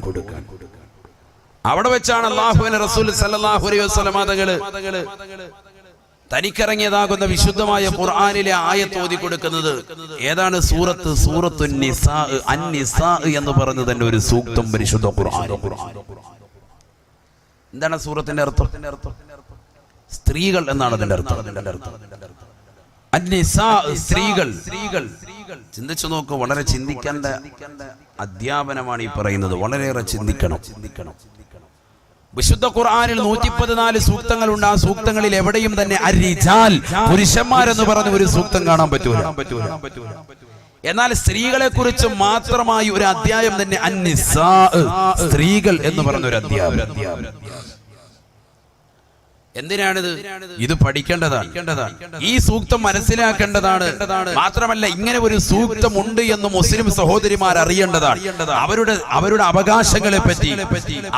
അവിടെ വെച്ചാണ് അള്ളാഹുവിന്റെ റസൂൽ സല്ലല്ലാഹു അലൈഹി തനിക്കിറങ്ങിയതാകുന്ന വിശുദ്ധമായ ഖുർആാനിലെ ആയത്ത് ഓതി കൊടുക്കുന്നത് ഏതാണ് സൂറത്ത്? സൂറത്തു എന്ന് പറഞ്ഞ് തന്നെ ഒരു സൂക്തം പരിശുദ്ധ ഖുർആൻ എന്താണ് സൂറത്തിന്റെ അർത്ഥത്തിന്റെ അർത്ഥം? സ്ത്രീകൾ എന്നാണ് അതിന്റെ അർത്ഥം. അതിന്റെ അർത്ഥം സ്ത്രീകൾ. സ്ത്രീകൾ ചിന്തിച്ചു നോക്ക് വളരെ ചിന്തിക്കേണ്ട അധ്യാപനമാണ് ഈ പറയുന്നത്. വളരെയേറെ ചിന്തിക്കണം. ചിന്തിക്കണം വിശുദ്ധ ഖുർആാനിൽ നൂറ്റി പതിനാല് സൂക്തങ്ങളുണ്ട്. ആ സൂക്തങ്ങളിൽ എവിടെയും തന്നെ അരിജാൽ പുരുഷന്മാരെന്ന് പറഞ്ഞ ഒരു സൂക്തം കാണാൻ പറ്റൂല. എന്നാൽ സ്ത്രീകളെ കുറിച്ച് മാത്രമായി ഒരു അധ്യായം തന്നെ അന്നിസ സ്ത്രീകൾ എന്ന് പറഞ്ഞ ഒരു അധ്യായം എന്തിനാണിത്? ഇത് പഠിക്കേണ്ടതാണ്. ഈ സൂക്തം മനസ്സിലാക്കേണ്ടതാണ്. മാത്രമല്ല ഇങ്ങനെ ഒരു സൂക്തം ഉണ്ട് എന്ന് മുസ്ലിം സഹോദരിമാർ അറിയേണ്ടതാണ്. അവരുടെ അവരുടെ അവകാശങ്ങളെ പറ്റി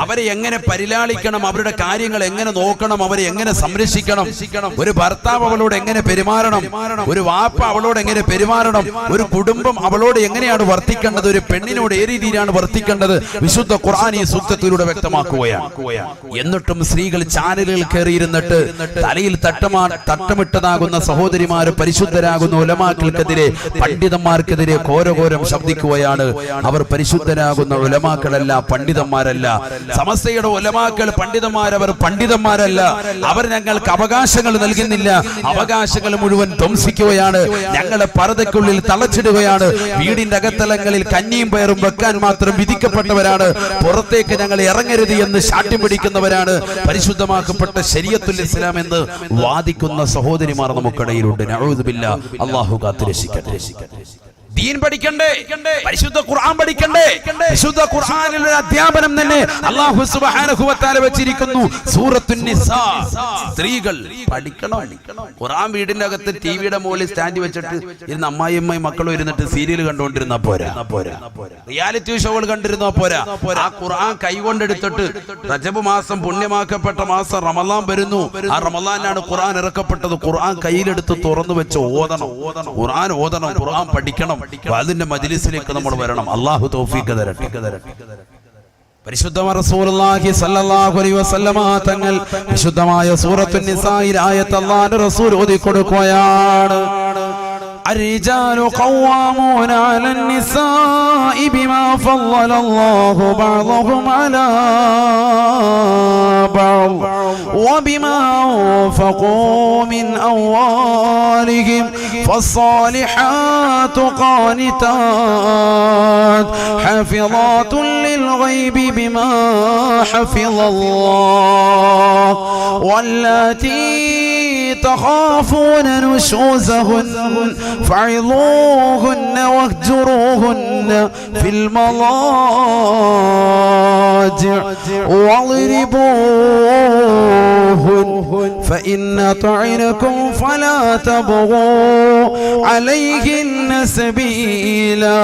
അവരെ എങ്ങനെ പരിലാളിക്കണം അവരുടെ കാര്യങ്ങൾ എങ്ങനെ നോക്കണം അവരെ എങ്ങനെ സംരക്ഷിക്കണം ഒരു ഭർത്താവ് അവളോട് എങ്ങനെ പെരുമാറണം ഒരു വാപ്പ അവളോട് എങ്ങനെ പെരുമാറണം ഒരു കുടുംബം അവളോട് എങ്ങനെയാണ് വർത്തിക്കേണ്ടത്? ഒരു പെണ്ണിനോട് ഏ രീതിയിലാണ് വർത്തിക്കേണ്ടത്? വിശുദ്ധ ഖുർആൻ ഈ സൂക്തത്തിലൂടെ വ്യക്തമാക്കുകയാണ്. എന്നിട്ടും സ്ത്രീകൾ ചാനലുകൾ കയറിയിരുന്നിട്ട് തലയിൽ തട്ടമാ തട്ടമിട്ടതാകുന്ന സഹോദരിമാര് പരിശുദ്ധരാകുന്ന ഉലമാക്കൾക്കെതിരെ പണ്ഡിതന്മാർക്കെതിരെ ഘോരഘോരം ശബ്ദിക്കുകയാണ്. അവർ പരിശുദ്ധരാകുന്ന ഉലമാക്കളല്ല പണ്ഡിതന്മാരല്ല. സമസ്തയുടെ ഉലമാക്കൾ പണ്ഡിതന്മാരവർ പണ്ഡിതന്മാരല്ല. അവർ ഞങ്ങൾക്ക് അവകാശങ്ങൾ നൽകുന്നില്ല. അവകാശങ്ങൾ മുഴുവൻ ധ്വംസിക്കുകയാണ്. ഞങ്ങളെ പറതയ്ക്കുള്ളിൽ തളച്ചിടുകയാണ്. വീടിന്റെ അകത്തലങ്ങളിൽ കഞ്ഞിയും പയറും വെക്കാൻ മാത്രം വിധിക്കപ്പെട്ടവരാണ്. പുറത്തേക്ക് ഞങ്ങൾ ഇറങ്ങരുത് എന്ന് ശാഠ്യം പിടിക്കുന്നവരാണ്. പരിശുദ്ധമാക്കപ്പെട്ട ശരീഅത്തുൽ ഇസ്ലാം എന്ന് വാദിക്കുന്ന സഹോദരിമാർ നമുക്കിടയിലുണ്ട്. അള്ളാഹു കാത്തുരക്ഷിക്കട്ടെ. ദീൻ പഠിക്കണ്ടേ? പരിശുദ്ധ ഖുർആൻ പഠിക്കണ്ടേ? വിശുദ്ധ ഖുർആനിൽ ഒരു അധ്യാപനം തന്നെ അല്ലാഹു സുബ്ഹാനഹു വ തആല വെച്ചിരിക്കുന്നു. സൂറത്തുൻ നിസാ. സ്ത്രീകൾ പഠിക്കണം. ഖുർആൻ വീടിന്റെ അകത്ത് ടിവിയുടെ മുകളിൽ സ്റ്റാൻഡ് വെച്ചിട്ട് ഇരുന്ന് അമ്മായിയമ്മയും മക്കളും ഇരുന്നിട്ട് സീരിയൽ കണ്ടുകൊണ്ടിരുന്ന പോരാ. റിയാലിറ്റി ഷോകൾ കണ്ടിരുന്ന പോരാ. ആ ഖുർആൻ കൈകൊണ്ടെടുത്തിട്ട് റജബ് മാസം പുണ്യമാക്കപ്പെട്ട മാസം റമലാൻ വരുന്നു. ആ റമലാനാണ് ഖുർആൻ ഇറക്കപ്പെട്ടത്. ഖുർആൻ കയ്യിലെടുത്ത് തുറന്നു വെച്ച് ഓതണം. ഖുർആൻ ഓതണം. ഖുർആൻ പഠിക്കണം. അതിന്റെ മജിലിസിലേക്ക് നമ്മൾ വരണം. അള്ളാഹു തൗഫീഖ് തരട്ടെ. പരിശുദ്ധ റസൂലുള്ളാഹി സ്വല്ലല്ലാഹു അലൈഹി വസല്ലമ തങ്ങൾ വിശുദ്ധമായ സൂറത്തുൻ നിസായിൽ ആയത്ത് അല്ലാഹുവിന്റെ റസൂൽ ഓതി കൊടുക്കുകയാണ് الرجال قوامون على النساء بما فضل الله بعضهم على بعض وبما أنفقوا من أموالهم فالصالحات قانتات حافظات للغيب بما حفظ الله واللاتي تخافون نشوزهن. فعظوهن واهجروهن في المضاجع واضربوهن. فإن طعنكم فلا تبغوا عليهن سبيلا.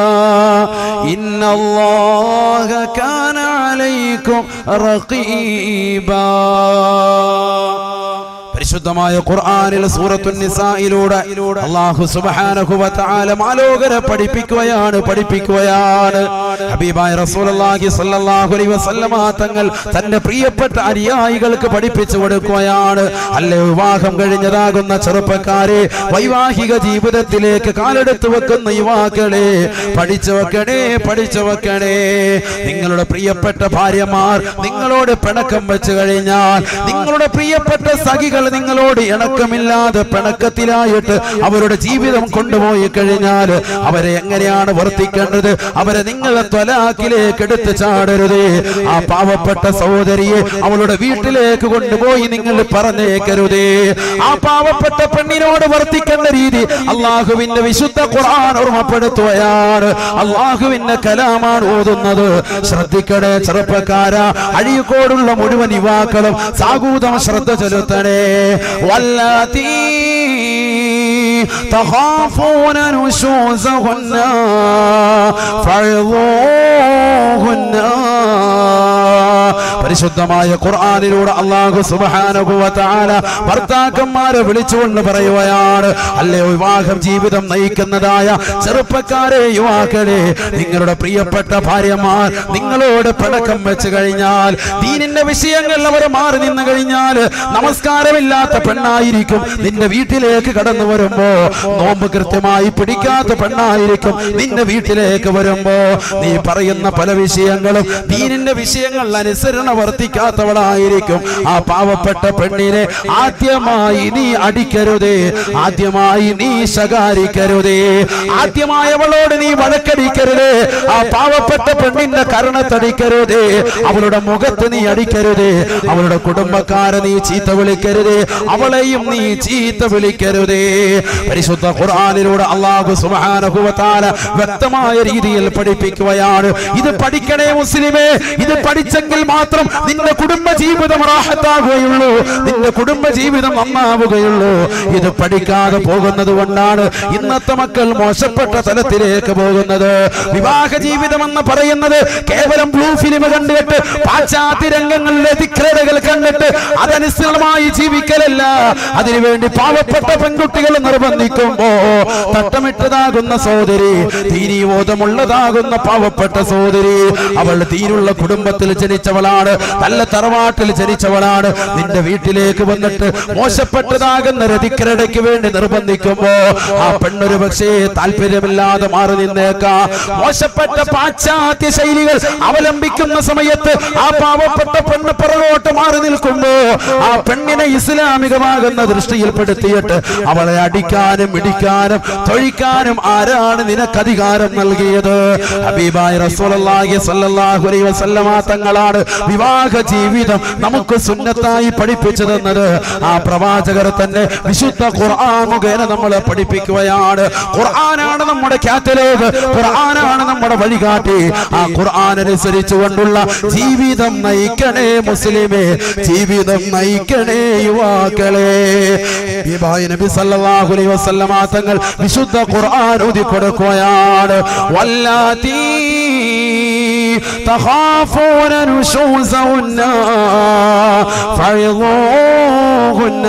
إن الله كان عليكم رقيبا. പരിശുദ്ധമായ ഖുർആനിൽ സൂറത്തുൻ നിസായിലൂടെ അല്ലാഹു സുബ്ഹാനഹു വ തആല മാലോകരെ പഠിപ്പിക്കുകയാണ് പഠിപ്പിക്കുകയാണ്. ഹബീബായ റസൂലുള്ളാഹി സ്വല്ലല്ലാഹു അലൈഹി വസല്ലമ തങ്ങൾ തന്റെ പ്രിയപ്പെട്ട അനുയായികൾക്ക് പഠിപ്പിച്ചു കൊടുക്കുകയാണ്. അല്ലേ വിവാഹം കഴിഞ്ഞതാകുന്ന ചെറുപ്പക്കാരെ വൈവാഹിക ജീവിതത്തിലേക്ക് കാലെടുത്ത് വെക്കുന്ന യുവാക്കളെ പഠിച്ചു വെക്കണേ പഠിച്ചു വെക്കണേ. നിങ്ങളുടെ പ്രിയപ്പെട്ട ഭാര്യമാർ നിങ്ങളോട് പിണക്കം വെച്ചു കഴിഞ്ഞാൽ നിങ്ങളുടെ പ്രിയപ്പെട്ട സഖികൾ നിങ്ങളോട് ഇണക്കമില്ലാതെ പിണക്കത്തിലായിട്ട് അവരുടെ ജീവിതം കൊണ്ടുപോയി കഴിഞ്ഞാൽ അവരെ എങ്ങനെയാണ് വർത്തിക്കേണ്ടത്? അവരെ നിങ്ങളെ ത്വലാക്കിലേക്ക് എടുത്ത് ചാടരുത്. ആ പാവപ്പെട്ട സഹോദരിയെ അവളുടെ വീട്ടിലേക്ക് കൊണ്ടുപോയി നിങ്ങൾ പറഞ്ഞേക്കരുതേ. ആ പാവപ്പെട്ട പെണ്ണിനോട് വർത്തിക്കേണ്ട രീതി അള്ളാഹുവിന്റെ വിശുദ്ധ ഖുർആൻ ഓർമ്മപ്പെടുത്തുകയാണ്. അള്ളാഹുവിന്റെ കലാമാണ് ഓതുന്നത്. ശ്രദ്ധിക്കണേ ചെറുപ്പക്കാര. അഴിയക്കോടുള്ള മുഴുവൻ യുവാക്കളും സാഗൂതം ശ്രദ്ധ ചെലുത്തണേ. വല്ലാത്തീ تخافون نشوزهن فعظوهن പരിശുദ്ധമായ ഖുർആനിലൂടെ അള്ളാഹു സുബ്ഹാനഹു വ തആല ഭർത്താക്കന്മാരെ വിളിച്ചുകൊണ്ട് പറയുകയാണ് അല്ലേ വിവാഹം ജീവിതം നയിക്കുന്നതായ ചെറുപ്പക്കാരെ യുവാക്കളെ നിങ്ങളുടെ പ്രിയപ്പെട്ട ഭാര്യമാർ നിങ്ങളോട് പിണക്കം വെച്ച് കഴിഞ്ഞാൽ ദീനിന്റെ വിഷയങ്ങൾ അവർ മാറി നിന്ന് കഴിഞ്ഞാൽ നമസ്കാരമില്ലാത്ത പെണ്ണായിരിക്കും നിന്റെ വീട്ടിലേക്ക് കടന്നു വരുമ്പോ നോമ്പ് കൃത്യമായി പിടിക്കാത്ത പെണ്ണായിരിക്കും നിന്റെ വീട്ടിലേക്ക് വരുമ്പോ. നീ പറയുന്ന പല വിഷയങ്ങളും ദീനിന്റെ വിഷയങ്ങൾ അനുസരണ വർത്തിക്കാത്തവളായിരിക്കും. ആ പാവപ്പെട്ട പെണ്ണിനെ ആദ്യമായി നീ അടിക്കരുതേ. ആദ്യമായി നീ ശകാരിക്കരുതേ. ആദ്യമായി അവളോട് നീ വഴക്കടിക്കരുതേ. ആ പാവപ്പെട്ട പെണ്ണിന്റെ കരണത്തടിക്കരുതേ അവളുടെ മുഖത്ത് നീ അടിക്കരുതേ. അവളുടെ കുടുംബക്കാരെ നീ ചീത്ത വിളിക്കരുതേ. അവളെയും നീ ചീത്ത വിളിക്കരുതേ. പരിശുദ്ധ ഖുർആാനിലൂടെ അള്ളാഹു വ വ്യക്തമായ രീതിയിൽ പഠിപ്പിക്കുകയാണ്. ഇത് പഠിക്കണേ മുസ്ലിമേ ഇത് പഠിച്ചെങ്കിൽ മാത്രം നിന്റെ കുടുംബ ജീവിതം റാഹത്താകുകയുള്ളൂ. നിന്റെ കുടുംബ ജീവിതം നന്നാവുകയുള്ളൂ. ഇത് പഠിക്കാതെ പോകുന്നത് കൊണ്ടാണ് ഇന്നത്തെ മക്കൾ മോശപ്പെട്ട തലത്തിലേക്ക് പോകുന്നത്. വിവാഹ ജീവിതം എന്ന് പറയുന്നത് കേവലം ബ്ലൂ ഫിലിം കണ്ടിട്ട് പാശ്ചാത്യ രംഗങ്ങളിലെ ധിക്രതകൾ കണ്ടിട്ട് അതനുസൃതമായി ജീവിക്കലല്ല. അതിനുവേണ്ടി പാവപ്പെട്ട പെൺകുട്ടികൾ നിർബന്ധിക്കുമ്പോ തട്ടമിട്ടതാകുന്ന സോദരി തീരീബോധമുള്ളതാകുന്ന പാവപ്പെട്ട സഹോദരി അവൾ തീരുള്ള കുടുംബത്തിൽ ജനിച്ചവളാണ് നല്ല തറവാട്ടിൽ ജനിച്ചവളാണ്. നിന്റെ വീട്ടിലേക്ക് വന്നിട്ട് മോശപ്പെട്ടതാകുന്ന രതിക്കരടയ്ക്ക് വേണ്ടി നിർബന്ധിക്കുമ്പോ ആ പെണ്ണൊരു പക്ഷേ താല്പര്യമില്ലാതെ മാറി നിന്നേക്കാം. മോശപ്പെട്ട പാശ്ചാത്യ ശൈലികൾ അവലംബിക്കുന്ന സമയത്ത് ആ പാവപ്പെട്ട പെണ്ണ് പുറകോട്ട് മാറി നിൽക്കുമ്പോ ആ പെണ്ണിനെ ഇസ്ലാമികമാകുന്ന ദൃഷ്ടിയിൽപ്പെടുത്തിയിട്ട് അവളെ അടിക്കാനും ഇടിക്കാനും തൊഴിക്കാനും ആരാണ് നിനക്ക് അധികാരം നൽകിയത്? ഹബീബായ റസൂലുള്ളാഹി അലൈഹി വസല്ലമ തങ്ങളാണ് വിവാഹ ജീവിതം നമുക്ക് സുന്നത്തായി പഠിപ്പിച്ചു തന്നത് ആ പ്രവാചകർ തന്നെ വിശുദ്ധ ഖുർആൻ മുഖേന നമ്മളെ പഠിപ്പിക്കുകയാണ്. ഖുർആനാണ് നമ്മുടെ കാറ്റലോഗ് ഖുർആനാണ് നമ്മുടെ വഴികാട്ടി. ആ ഖുർആൻ അനുസരിച്ചു കൊണ്ടുള്ള ജീവിതം നയിക്കണേ മുസ്ലിമേ. ജീവിതം നയിക്കണേ യുവാക്കളെ. നബി സല്ലല്ലാഹു അലൈഹി വസല്ലമ തങ്ങൾ വിശുദ്ധ ഖുർആൻ ഊതി കൊടുക്കുകയാണ് വല്ലാതീ تخافون نشوزهن فعظوهن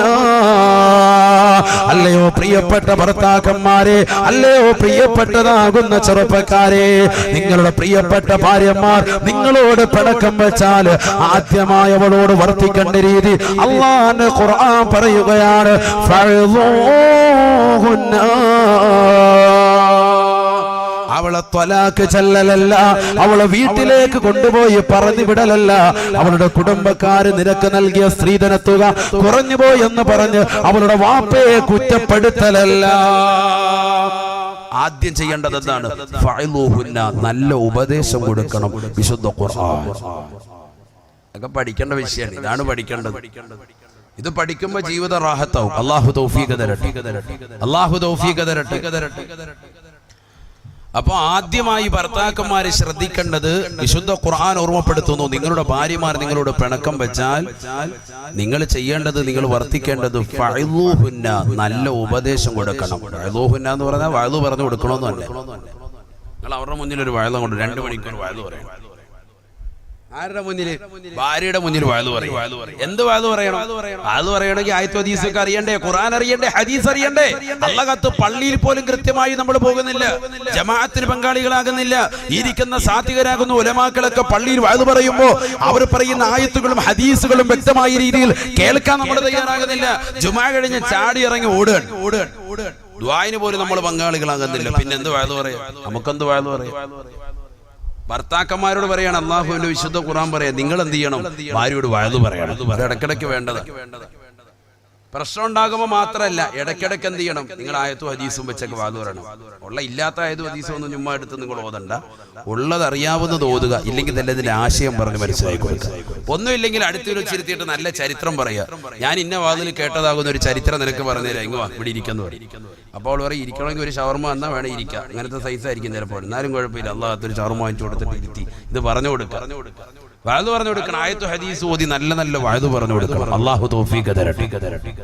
അല്ലയോ പ്രിയപ്പെട്ട ഭർത്താക്കന്മാരെ അല്ലയോ പ്രിയപ്പെട്ടതാകുന്ന ചെറുപ്പക്കാരെ നിങ്ങളുടെ പ്രിയപ്പെട്ട ഭാര്യമാർ നിങ്ങളോട് പിണക്കം വെച്ചാൽ ആദ്യമായി അവളോട് വർത്തിക്കേണ്ട രീതി അള്ളാന്റെ ഖുർആൻ പറയുകയാണ് ഫഅ്ദൂഹുന്ന അവളെ ത്വലാക്ക് ചെല്ലലല്ല അവളെ വീട്ടിലേക്ക് കൊണ്ടുപോയി പറഞ്ഞു വിടലല്ല. അവളുടെ കുടുംബക്കാര് നിരക്ക് നൽകിയ സ്ത്രീധനത്തുക കുറഞ്ഞുപോയി എന്ന് പറഞ്ഞ് അവളുടെ വാപ്പയെ കുറ്റപ്പെടുത്തലല്ല. ആദ്യം ചെയ്യേണ്ടത് എന്താണ്? നല്ല ഉപദേശം കൊടുക്കണം. വിശുദ്ധ ഖുർആൻ. ഒക്കെ പഠിക്കേണ്ട വിഷയമാണ്. ഇതാണ് പഠിക്കേണ്ടത്. ഇത് പഠിക്കുമ്പോ ജീവിത റാഹത്താവും. അള്ളാഹു തൗഫീഖ് തരട്ടെ. അള്ളാഹു തൗഫീഖ് തരട്ടെ. അപ്പൊ ആദ്യമായി ഭർത്താക്കന്മാരെ ശ്രദ്ധിക്കേണ്ടത് വിശുദ്ധ ഖുർആൻ ഓർമ്മപ്പെടുത്തുന്നു. നിങ്ങളുടെ ഭാര്യമാർ നിങ്ങളോട് പിണക്കം വെച്ചാൽ നിങ്ങൾ ചെയ്യേണ്ടത് നിങ്ങൾ വർത്തിക്കേണ്ടത് ഫൈലൂഹുന്ന നല്ല ഉപദേശം കൊടുക്കണം. ഫൈലൂഹുന്ന എന്ന് പറഞ്ഞാൽ വയലു പറഞ്ഞു കൊടുക്കണമെന്നല്ല നിങ്ങൾ അവരുടെ മുന്നിൽ ഒരു വയലം കൊണ്ട് രണ്ട് മണിക്കൂർ വയലു പറയണം ആരുടെ മുന്നിൽ ഭാര്യയുടെ മുന്നിൽ വയലു പറയും. എന്ത് വയലു പറയണം? അത് പറയണമെങ്കിൽ ആയത്തു ഹദീസൊക്കെ അറിയണ്ടേ? ഖുറാൻ അറിയണ്ടേ? ഹദീസ് അറിയണ്ടേ? അള്ളകത്ത് പള്ളിയിൽ പോലും കൃത്യമായി നമ്മൾ പോകുന്നില്ല. ജമാഅത്തിന് പങ്കാളികളാകുന്നില്ല. ഇരിക്കുന്ന സാത്വികരാകുന്ന ഉലമാക്കളൊക്കെ പള്ളിയിൽ വയലു പറയുമ്പോ അവർ പറയുന്ന ആയത്തുകളും ഹദീസുകളും വ്യക്തമായ രീതിയിൽ കേൾക്കാൻ നമ്മൾ തയ്യാറാകുന്നില്ല. ജുമാ കഴിഞ്ഞ് ചാടി ഇറങ്ങി ഓടുകയാണ്. ഓടുകയാണ്. ഓടുകയാണ് ദ്വായിന് പോലും നമ്മൾ പങ്കാളികളാകുന്നില്ല. പിന്നെ എന്ത് വയലു പറയാം? നമുക്കെന്ത് വയലു പറയാം? ഭർത്താക്കന്മാരോട് പറയാണ് അള്ളാഹുവിന്റെ വിശുദ്ധ ഖുറാൻ പറയാം നിങ്ങൾ എന്ത് ചെയ്യണം? ഭാര്യയോട് വയലു പറയണം. അത് ഇടക്കിടക്ക് വേണ്ടത്. പ്രശ്നം ഉണ്ടാകുമ്പോൾ മാത്രമല്ല ഇടയ്ക്കിടയ്ക്ക് എന്ത് ചെയ്യണം? നിങ്ങൾ ആയത്തും ഹദീസും വെച്ചൊക്കെ വാതു പറയണം ഉള്ള ഇല്ലാത്ത ആയതും ഹദീസും ഒന്നും ചുമ്മാ എടുത്ത് നിങ്ങൾ ഓതണ്ട. ഉള്ളത് അറിയാവുന്നത് ഓതുക ഇല്ലെങ്കിൽ തന്നെ ഇതിന്റെ ആശയം പറഞ്ഞ് മനസ്സിലാക്കി കൊടുക്കുക. ഒന്നുമില്ലെങ്കിൽ അടുത്തൊരു ചിരുത്തിയിട്ട് നല്ല ചരിത്രം പറയുക. ഞാൻ ഇന്ന വാതിൽ കേട്ടതാകുന്ന ഒരു ചരിത്രം നിനക്ക് പറഞ്ഞുതരാം ഇങ്ങ് വാ ഇവിടെ ഇരിക്കുന്നു പറയും. അപ്പോൾ പറയും ഇരിക്കണമെങ്കിൽ ഒരു ഷവർമ എന്നാൽ വേണം ഇരിക്കുക അങ്ങനത്തെ സൈസ് ആയിരിക്കും ചിലപ്പോൾ. എന്നാലും കുഴപ്പമില്ല അള്ളാഹത്തൊരു ഷവർമ വാങ്ങിച്ചു കൊടുത്തിട്ട് ഇരുത്തി. ഇത് പറഞ്ഞു കൊടുക്കുക. വാഴു പറഞ്ഞു കൊടുക്കണം. ആയത്തു ഹദീസ് ഓതി നല്ല നല്ല വാഴു പറഞ്ഞു കൊടുക്കണം. അള്ളാഹു തോഫീക്ക് തരട്ടെ.